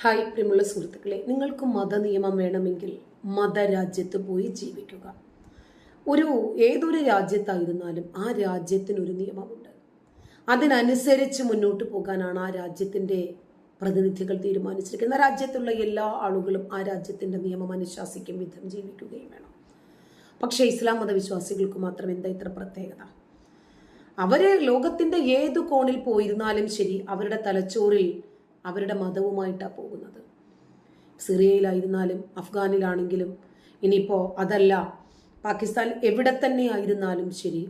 Hi പ്രിയമുള്ള സുഹൃത്തുക്കളെ. നിങ്ങൾക്ക് മതനിയമം വേണമെങ്കിൽ മതരാജ്യത്ത് പോയി ജീവിക്കുക. ഒരു ഏതൊരു രാജ്യത്തായിരുന്നാലും ആ രാജ്യത്തിനൊരു നിയമമുണ്ട്. അതിനനുസരിച്ച് മുന്നോട്ട് പോകാനാണ് ആ രാജ്യത്തിന്റെ പ്രതിനിധികൾ തീരുമാനിച്ചിരിക്കുന്നത്. ആ രാജ്യത്തുള്ള എല്ലാ ആളുകളും ആ രാജ്യത്തിന്റെ നിയമം അനുശാസിക്കും വിധം ജീവിക്കുകയും വേണം. പക്ഷേ ഇസ്ലാം മതവിശ്വാസികൾക്ക് മാത്രം എന്താ ഇത്ര പ്രത്യേകത? അവരെ ലോകത്തിന്റെ ഏതു കോണിൽ പോയിരുന്നാലും ശരി അവരുടെ തലച്ചോറിൽ അവരുടെ മതവുമായിട്ടാണ് പോകുന്നത്. സിറിയയിലായിരുന്നാലും അഫ്ഗാനിലാണെങ്കിലും ഇനിയിപ്പോൾ അതല്ല. പാകിസ്ഥാൻ എവിടെ തന്നെ ആയിരുന്നാലും ശരി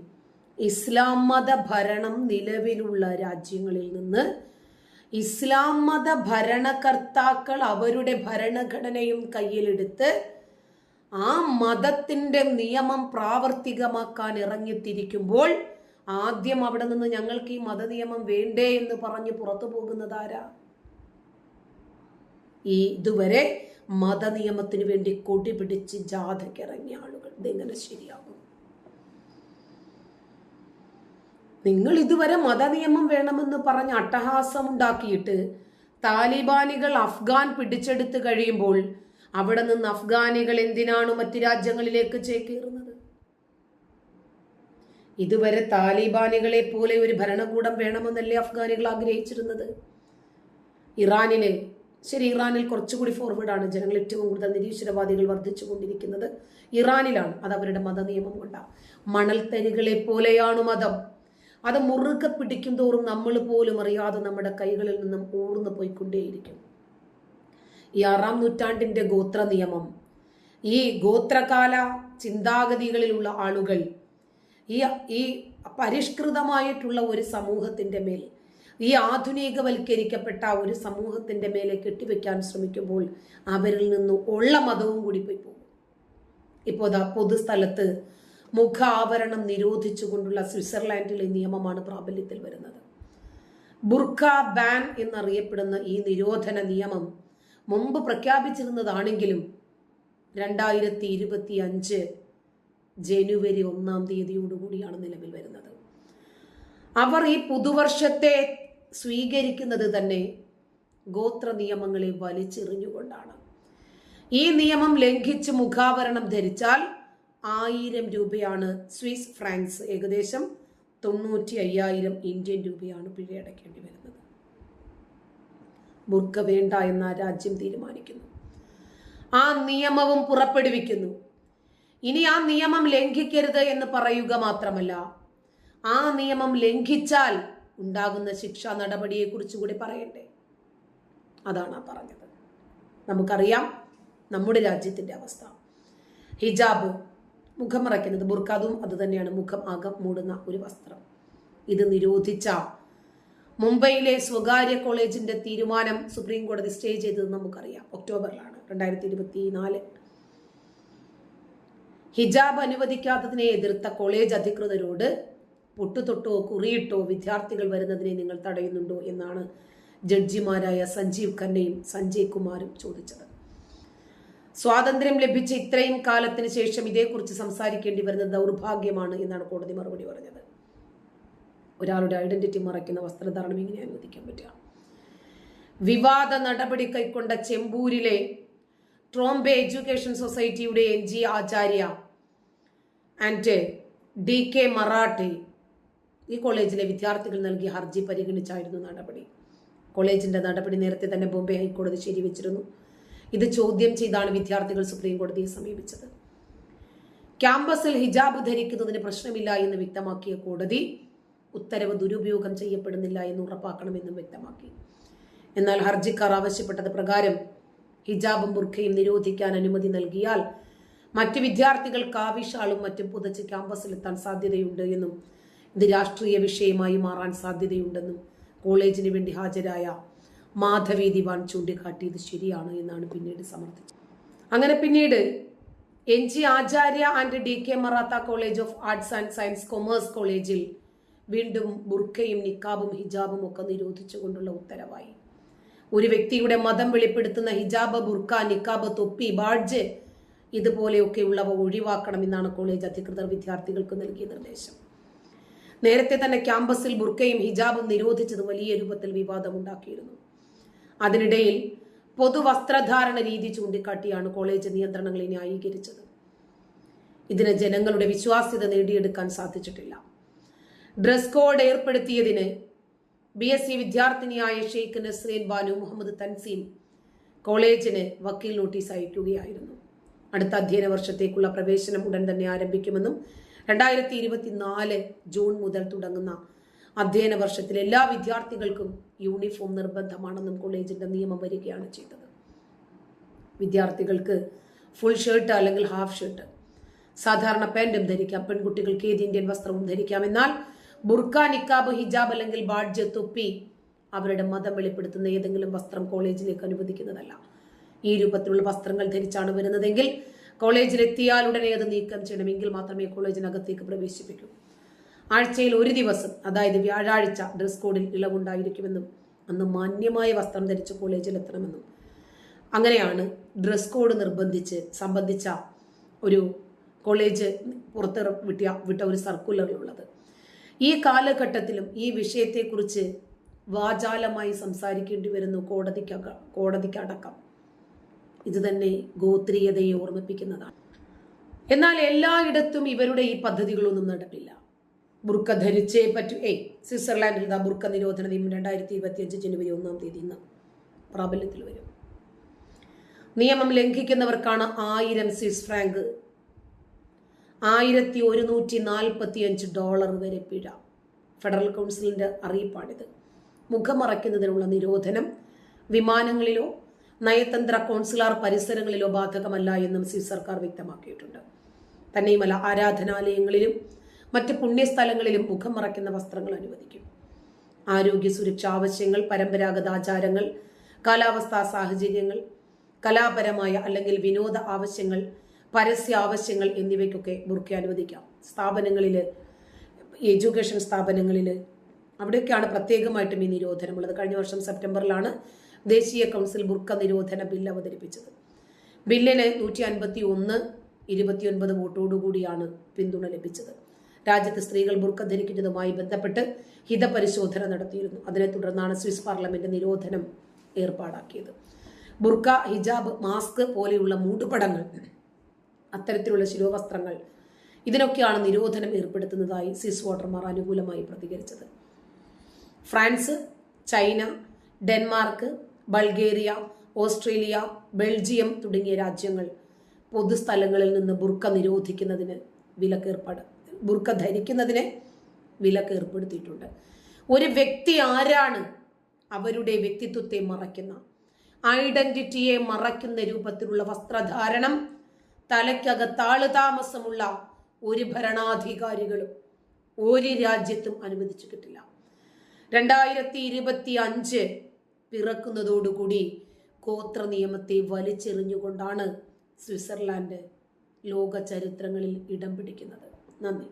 ഇസ്ലാം മത ഭരണം നിലവിലുള്ള രാജ്യങ്ങളിൽ നിന്ന് ഇസ്ലാം മത ഭരണകർത്താക്കൾ അവരുടെ ഭരണഘടനയും കയ്യിലെടുത്ത് ആ മതത്തിന്റെ നിയമം പ്രാവർത്തികമാക്കാൻ ഇറങ്ങിത്തിരിക്കുമ്പോൾ ആദ്യം അവിടെ നിന്ന് ഞങ്ങൾക്ക് ഈ മതനിയമം വേണ്ടേ എന്ന് പറഞ്ഞ് പുറത്തു പോകുന്നതാരാ ഈ ഇതുവരെ മതനിയമത്തിന് വേണ്ടി കൊടി പിടിച്ച് ജാഥയ്ക്ക് ഇറങ്ങിയ ആളുകൾ. ഇതെങ്ങനെ ശരിയാകും? നിങ്ങൾ ഇതുവരെ മതനിയമം വേണമെന്ന് പറഞ്ഞ് അട്ടഹാസം ഉണ്ടാക്കിയിട്ട് താലിബാനികൾ അഫ്ഗാൻ പിടിച്ചെടുത്ത് കഴിയുമ്പോൾ അവിടെ നിന്ന് അഫ്ഗാനികൾ എന്തിനാണ് മറ്റു രാജ്യങ്ങളിലേക്ക് ചേക്കേറുന്നത്? ഇതുവരെ താലിബാനികളെ പോലെ ഒരു ഭരണകൂടം വേണമെന്നല്ലേ അഫ്ഗാനികൾ ആഗ്രഹിച്ചിരുന്നത്? ഇറാനിലെ ശരി ഇറാനിൽ കുറച്ചുകൂടി ഫോർവേഡാണ് ജനങ്ങൾ ഏറ്റവും കൂടുതൽ നിരീശ്വരവാദികൾ വർദ്ധിച്ചുകൊണ്ടിരിക്കുന്നത്. ഇറാനിലാണ് അത് അവരുടെ മതനിയമം കൊണ്ടാണ് മണൽത്തരികളെ പോലെയാണ് മതം. അത് മുറുകെ പിടിക്കും തോറും നമ്മൾ പോലും അറിയാതെ നമ്മുടെ കൈകളിൽ നിന്നും ഊർന്നു പോയിക്കൊണ്ടേയിരിക്കും. ഈ ആറാം നൂറ്റാണ്ടിന്റെ ഗോത്ര നിയമം ഈ ഗോത്രകാല ചിന്താഗതികളിലുള്ള ആളുകൾ ഈ ഈ പരിഷ്കൃതമായിട്ടുള്ള ഒരു സമൂഹത്തിന്റെ മേൽ ഈ ആധുനികവൽക്കരിക്കപ്പെട്ട ഒരു സമൂഹത്തിന്റെ മേലെ കെട്ടിവെക്കാൻ ശ്രമിക്കുമ്പോൾ അവരിൽ നിന്ന് ഉള്ള മതവും കൂടി പോയി പോകും. ഇപ്പോൾ അതാ പൊതുസ്ഥലത്ത് മുഖ ആവരണം നിരോധിച്ചുകൊണ്ടുള്ള സ്വിറ്റ്സർലാൻഡിലെ നിയമമാണ് പ്രാബല്യത്തിൽ വരുന്നത്. ബുർഖ ബാൻ എന്നറിയപ്പെടുന്ന ഈ നിരോധന നിയമം മുമ്പ് പ്രഖ്യാപിച്ചിരുന്നതാണെങ്കിലും രണ്ടായിരത്തി ഇരുപത്തി അഞ്ച് ജനുവരി ഒന്നാം തീയതിയോടുകൂടിയാണ് നിലവിൽ വരുന്നത്. അവർ ഈ പുതുവർഷത്തെ സ്വീകരിക്കുന്നത് തന്നെ ഗോത്ര നിയമങ്ങളെ വലിച്ചെറിഞ്ഞുകൊണ്ടാണ്. ഈ നിയമം ലംഘിച്ച് മുഖാവരണം ധരിച്ചാൽ ആയിരം രൂപയാണ് സ്വിസ് ഫ്രാങ്ക്സ് ഏകദേശം തൊണ്ണൂറ്റി അയ്യായിരം ഇന്ത്യൻ രൂപയാണ് പിഴയടക്കേണ്ടി വരുന്നത്. ബുർക്ക വേണ്ട എന്ന രാജ്യം തീരുമാനിക്കുന്നു. ആ നിയമവും പുറപ്പെടുവിക്കുന്നു. ഇനി ആ നിയമം ലംഘിക്കരുത് എന്ന് പറയുക മാത്രമല്ല ആ നിയമം ലംഘിച്ചാൽ ഉണ്ടാകുന്ന ശിക്ഷാ നടപടിയെക്കുറിച്ച് കൂടി പറയണ്ടേ അതാണ് ആ പറഞ്ഞത്. നമുക്കറിയാം നമ്മുടെ രാജ്യത്തിന്റെ അവസ്ഥ. ഹിജാബ് മുഖം മറയ്ക്കുന്നത് ബുർഖാദും അത് തന്നെയാണ് മുഖം ആകം മൂടുന്ന ഒരു വസ്ത്രം. ഇത് നിരോധിച്ച മുംബൈയിലെ സ്വകാര്യ കോളേജിന്റെ തീരുമാനം സുപ്രീം കോടതി സ്റ്റേ ചെയ്തത് നമുക്കറിയാം. ഒക്ടോബറിലാണ് രണ്ടായിരത്തി ഇരുപത്തി നാല് ഹിജാബ് അനുവദിക്കാത്തതിനെ എതിർത്ത കോളേജ് അധികൃതരോട് പൊട്ടുതൊട്ടോ കുറിയിട്ടോ വിദ്യാർത്ഥികൾ വരുന്നതിനെ നിങ്ങൾ തടയുന്നുണ്ടോ എന്നാണ് ജഡ്ജിമാരായ സഞ്ജീവ് ഖന്നയും സഞ്ജയ് കുമാരും ചോദിച്ചത്. സ്വാതന്ത്ര്യം ലഭിച്ച ഇത്രയും കാലത്തിന് ശേഷം ഇതേക്കുറിച്ച് സംസാരിക്കേണ്ടി വരുന്നത് ദൗർഭാഗ്യമാണ് എന്നാണ് കോടതി മറുപടി പറഞ്ഞത്. ഒരാളുടെ ഐഡന്റിറ്റി മറയ്ക്കുന്ന വസ്ത്രധാരണം ഇങ്ങനെ അനുവദിക്കാൻ പറ്റുക. വിവാദ നടപടി കൈക്കൊണ്ട ചെമ്പൂരിലെ ട്രോംബെ എഡ്യൂക്കേഷൻ സൊസൈറ്റിയുടെ N G Acharya and D K Marathe ഈ കോളേജിലെ വിദ്യാർത്ഥികൾ നൽകിയ ഹർജി പരിഗണിച്ചായിരുന്നു നടപടി. കോളേജിന്റെ നടപടി നേരത്തെ തന്നെ ബോംബെ ഹൈക്കോടതി ശരിവെച്ചിരുന്നു. ഇത് ചോദ്യം ചെയ്താണ് വിദ്യാർത്ഥികൾ സുപ്രീം കോടതിയെ സമീപിച്ചത്. ക്യാമ്പസിൽ ഹിജാബ് ധരിക്കുന്നതിന് പ്രശ്നമില്ല എന്ന് വ്യക്തമാക്കിയ കോടതി ഉത്തരവ് ദുരുപയോഗം ചെയ്യപ്പെടുന്നില്ല എന്ന് ഉറപ്പാക്കണമെന്നും വ്യക്തമാക്കി. എന്നാൽ ഹർജിക്കാർ ആവശ്യപ്പെട്ടത് പ്രകാരം ഹിജാബും ബുർഖയും നിരോധിക്കാൻ അനുമതി നൽകിയാൽ മറ്റ് വിദ്യാർത്ഥികൾക്ക് ആവിഷാളും മറ്റും പുതച്ച് ക്യാമ്പസിലെത്താൻ സാധ്യതയുണ്ട് എന്നും ഇത് രാഷ്ട്രീയ വിഷയമായി മാറാൻ സാധ്യതയുണ്ടെന്നും കോളേജിന് വേണ്ടി ഹാജരായ മാധവി ദിവാൻ ചൂണ്ടിക്കാട്ടിയത് ശരിയാണ് എന്നാണ് പിന്നീട് സമർത്ഥിച്ചത്. അങ്ങനെ പിന്നീട് N G Acharya and D K Maratha college of arts and science commerce കോളേജിൽ വീണ്ടും ബുർഖയും നിക്കാബും ഹിജാബും ഒക്കെ നിരോധിച്ചുകൊണ്ടുള്ള ഉത്തരവായി. ഒരു വ്യക്തിയുടെ മതം വെളിപ്പെടുത്തുന്ന ഹിജാബ് ബുർഖ നിക്കാബ് തൊപ്പി ബാഡ്ജ് ഇതുപോലെയൊക്കെയുള്ളവ ഒഴിവാക്കണമെന്നാണ് കോളേജ് അധികൃതർ വിദ്യാർത്ഥികൾക്ക് നൽകിയ നിർദ്ദേശം. നേരത്തെ തന്നെ ക്യാമ്പസിൽ ബുർക്കയും ഹിജാബും നിരോധിച്ചത് വലിയ രൂപത്തിൽ വിവാദമുണ്ടാക്കിയിരുന്നു. അതിനിടയിൽ പൊതുവസ്ത്രധാരണ രീതി ചൂണ്ടിക്കാട്ടിയാണ് കോളേജ് നിയന്ത്രണങ്ങളെ ന്യായീകരിച്ചത്. ഇതിന് ജനങ്ങളുടെ വിശ്വാസ്യത നേടിയെടുക്കാൻ സാധിച്ചിട്ടില്ല. ഡ്രസ് കോഡ് ഏർപ്പെടുത്തിയതിന് ബി എസ് സി വിദ്യാർത്ഥിനിയായ ഷെയ്ഖ് നസ്രീൻ ബാനു മുഹമ്മദ് തൻസീം കോളേജിന് വക്കീൽ നോട്ടീസ് അയക്കുകയായിരുന്നു. അടുത്ത അധ്യയന വർഷത്തേക്കുള്ള പ്രവേശനം ഉടൻ തന്നെ ആരംഭിക്കുമെന്നും രണ്ടായിരത്തി ഇരുപത്തി നാല് ജൂൺ മുതൽ തുടങ്ങുന്ന അധ്യയന വർഷത്തിൽ എല്ലാ വിദ്യാർത്ഥികൾക്കും യൂണിഫോം നിർബന്ധമാണെന്നും കോളേജിന്റെ നിയമം വരികയാണ് ചെയ്തത്. വിദ്യാർത്ഥികൾക്ക് ഫുൾ ഷർട്ട് അല്ലെങ്കിൽ ഹാഫ് ഷർട്ട് സാധാരണ പാന്റും ധരിക്കാം. പെൺകുട്ടികൾക്ക് ഏത് ഇന്ത്യൻ വസ്ത്രവും ധരിക്കാം. എന്നാൽ ബുർക്ക നിക്കാബ് ഹിജാബ് അല്ലെങ്കിൽ ബാഡ്ജ് തൊപ്പി അവരുടെ മതം വെളിപ്പെടുത്തുന്ന ഏതെങ്കിലും വസ്ത്രം കോളേജിലേക്ക് അനുവദിക്കുന്നതല്ല. ഈ രൂപത്തിലുള്ള വസ്ത്രങ്ങൾ ധരിച്ചാണ് വരുന്നതെങ്കിൽ കോളേജിലെത്തിയാൽ ഉടനെ അത് നീക്കം ചെയ്യണമെങ്കിൽ മാത്രമേ കോളേജിനകത്തേക്ക് പ്രവേശിപ്പിക്കൂ. ആഴ്ചയിൽ ഒരു ദിവസം അതായത് വ്യാഴാഴ്ച ഡ്രസ് കോഡിൽ ഇളവുണ്ടായിരിക്കുമെന്നും അന്ന് മാന്യമായ വസ്ത്രം ധരിച്ച് കോളേജിൽ എത്തണമെന്നും അങ്ങനെയാണ് ഡ്രസ് കോഡ് നിർബന്ധിച്ച് സംബന്ധിച്ച ഒരു കോളേജ് പുറത്ത് വിട്ടിയ വിട്ട ഒരു സർക്കുലറിലുള്ളത് ഈ കാലഘട്ടത്തിലും ഈ വിഷയത്തെക്കുറിച്ച് വാചാലമായി സംസാരിക്കേണ്ടി വരുന്നു കോടതിക്ക് കോടതിക്കടക്കം. തന്നെ ഗോത്രീയതയെ ഓർമ്മിപ്പിക്കുന്നതാണ്. എന്നാൽ എല്ലായിടത്തും ഇവരുടെ ഈ പദ്ധതികളൊന്നും നടപ്പില്ല. ബുർക്ക ധരിച്ചേ പറ്റൂ. ഏയ് സ്വിറ്റ്സർലാൻഡിൽ ഇതാ ബുർക്ക നിരോധന നിയമം രണ്ടായിരത്തി ഇരുപത്തി അഞ്ച് ജനുവരി ഒന്നാം തീയതി ഇന്ന് പ്രാബല്യത്തിൽ വരും. നിയമം ലംഘിക്കുന്നവർക്കാണ് ആയിരം സ്വിസ് ഫ്രാങ്ക്. ആയിരത്തി ഒരുന്നൂറ്റി നാൽപ്പത്തി അഞ്ച് ഡോളർ വരെ പിഴ. ഫെഡറൽ കൗൺസിലിന്റെ അറിയിപ്പാണിത്. മുഖമറയ്ക്കുന്നതിനുള്ള നിരോധനം വിമാനങ്ങളിലോ നയതന്ത്ര കോൺസുലാർ പരിസരങ്ങളിലോ ബാധകമല്ല എന്നും സി സർക്കാർ വ്യക്തമാക്കിയിട്ടുണ്ട്. തന്നെയുമല്ല ആരാധനാലയങ്ങളിലും മറ്റ് പുണ്യസ്ഥലങ്ങളിലും മുഖം മറയ്ക്കുന്ന വസ്ത്രങ്ങൾ അനുവദിക്കും. ആരോഗ്യ സുരക്ഷാ ആവശ്യങ്ങൾ പരമ്പരാഗത ആചാരങ്ങൾ കാലാവസ്ഥാ സാഹചര്യങ്ങൾ കലാപരമായ അല്ലെങ്കിൽ വിനോദ ആവശ്യങ്ങൾ പരസ്യ ആവശ്യങ്ങൾ എന്നിവയ്ക്കൊക്കെ ബുർക്ക അനുവദിക്കാം. സ്ഥാപനങ്ങളിൽ എഡ്യൂക്കേഷൻ സ്ഥാപനങ്ങളിൽ അവിടെയൊക്കെയാണ് പ്രത്യേകമായിട്ടും ഈ നിരോധനമുള്ളത്. കഴിഞ്ഞ വർഷം സെപ്റ്റംബറിലാണ് ദേശീയ കൗൺസിൽ ബുർക്ക നിരോധന ബിൽ അവതരിപ്പിച്ചത്. ബില്ലിന് നൂറ്റി അൻപത്തി ഒന്ന് ഇരുപത്തിയൊൻപത് വോട്ടോടുകൂടിയാണ് പിന്തുണ ലഭിച്ചത്. രാജ്യത്ത് സ്ത്രീകൾ ബുർക്ക ധരിക്കുന്നതുമായി ബന്ധപ്പെട്ട് ഹിതപരിശോധന നടത്തിയിരുന്നു. അതിനെ തുടർന്നാണ് സ്വിസ് പാർലമെന്റ് നിരോധനം ഏർപ്പാടാക്കിയത്. ബുർക്ക ഹിജാബ് മാസ്ക് പോലെയുള്ള മൂടുപടങ്ങൾ അത്തരത്തിലുള്ള ശിരോവസ്ത്രങ്ങൾ ഇതിനൊക്കെയാണ് നിരോധനം ഏർപ്പെടുത്തുന്നതായി സ്വിസ് വോട്ടർമാർ അനുകൂലമായി പ്രതികരിച്ചത്. France China Denmark Bulgaria Australia Belgium തുടങ്ങിയ രാജ്യങ്ങൾ പൊതുസ്ഥലങ്ങളിൽ നിന്ന് ബുർക്ക നിരോധിക്കുന്നതിന് വിലക്കേർപ്പാട് ബുർക്ക ധരിക്കുന്നതിന് വിലക്കേർപ്പെടുത്തിയിട്ടുണ്ട്. ഒരു വ്യക്തി ആരാണ് അവരുടെ വ്യക്തിത്വത്തെ മറയ്ക്കുന്ന? ഐഡന്റിറ്റിയെ മറയ്ക്കുന്ന രൂപത്തിലുള്ള വസ്ത്രധാരണം തലയ്ക്കകത്താൾ താമസമുള്ള ഒരു ഭരണാധികാരികളും ഒരു രാജ്യത്തും അനുവദിച്ചു കിട്ടില്ല രണ്ടായിരത്തി ഇരുപത്തി അഞ്ച് പിറക്കുന്നതോടുകൂടി ഗോത്ര നിയമത്തെ വലിച്ചെറിഞ്ഞുകൊണ്ടാണ് സ്വിറ്റ്സർലാൻഡ് ലോക ചരിത്രങ്ങളിൽ ഇടം പിടിക്കുന്നത്. നന്ദി.